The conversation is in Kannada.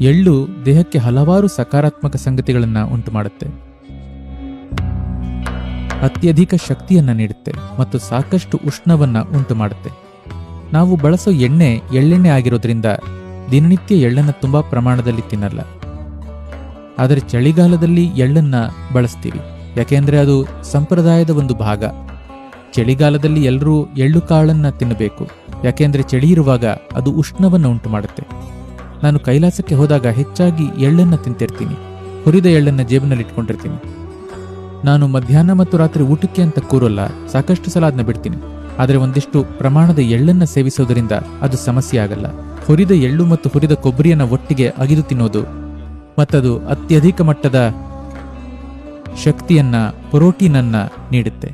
ಎಳ್ಳು ದೇಹಕ್ಕೆ ಹಲವಾರು ಸಕಾರಾತ್ಮಕ ಸಂಗತಿಗಳನ್ನು ಉಂಟು ಮಾಡುತ್ತೆ ಅತ್ಯಧಿಕ ಶಕ್ತಿಯನ್ನ ನೀಡುತ್ತೆ ಮತ್ತು ಸಾಕಷ್ಟು ಉಷ್ಣವನ್ನ ಉಂಟು ಮಾಡುತ್ತೆ ನಾವು ಬಳಸೋ ಎಣ್ಣೆ ಎಳ್ಳೆಣ್ಣೆ ಆಗಿರೋದ್ರಿಂದ ದಿನನಿತ್ಯ ಎಳ್ಳನ್ನ ತುಂಬಾ ಪ್ರಮಾಣದಲ್ಲಿ ತಿನ್ನಲ್ಲ. ಆದರೆ ಚಳಿಗಾಲದಲ್ಲಿ ಎಳ್ಳನ್ನ ಬಳಸ್ತೀವಿ. ಯಾಕೆಂದ್ರೆ ಅದು ಸಂಪ್ರದಾಯದ ಒಂದು ಭಾಗ. ಚಳಿಗಾಲದಲ್ಲಿ ಎಲ್ಲರೂ ಎಳ್ಳು ಕಾಳನ್ನು ತಿನ್ನಬೇಕು. ಯಾಕೆಂದ್ರೆ ಚಳಿ ಇರುವಾಗ ಅದು ಉಷ್ಣವನ್ನು ಉಂಟು ಮಾಡುತ್ತೆ ನಾನು ಕೈಲಾಸಕ್ಕೆ ಹೋದಾಗ ಹೆಚ್ಚಾಗಿ ಎಳ್ಳನ್ನು ತಿಂತಿರ್ತೀನಿ. ಹುರಿದ ಎಳ್ಳನ್ನು ಜೇಬಿನಲ್ಲಿ ಇಟ್ಕೊಂಡಿರ್ತೀನಿ ನಾನು ಮಧ್ಯಾಹ್ನ ಮತ್ತು ರಾತ್ರಿ ಊಟಕ್ಕೆ ಅಂತ ಕೂರಲ್ಲ, ಸಾಕಷ್ಟು ಸಲ ಅದನ್ನ ಬಿಡ್ತೀನಿ. ಆದರೆ ಒಂದಿಷ್ಟು ಪ್ರಮಾಣದ ಎಳ್ಳನ್ನು ಸೇವಿಸೋದರಿಂದ ಅದು ಸಮಸ್ಯೆ ಆಗಲ್ಲ. ಹುರಿದ ಎಳ್ಳು ಮತ್ತು ಹುರಿದ ಕೊಬ್ಬರಿಯನ್ನು ಒಟ್ಟಿಗೆ ಅಗಿದು ತಿನ್ನೋದು ಮತ್ತದು ಅತ್ಯಧಿಕ ಮಟ್ಟದ ಶಕ್ತಿಯನ್ನ, ಪ್ರೋಟೀನನ್ನ ನೀಡುತ್ತೆ.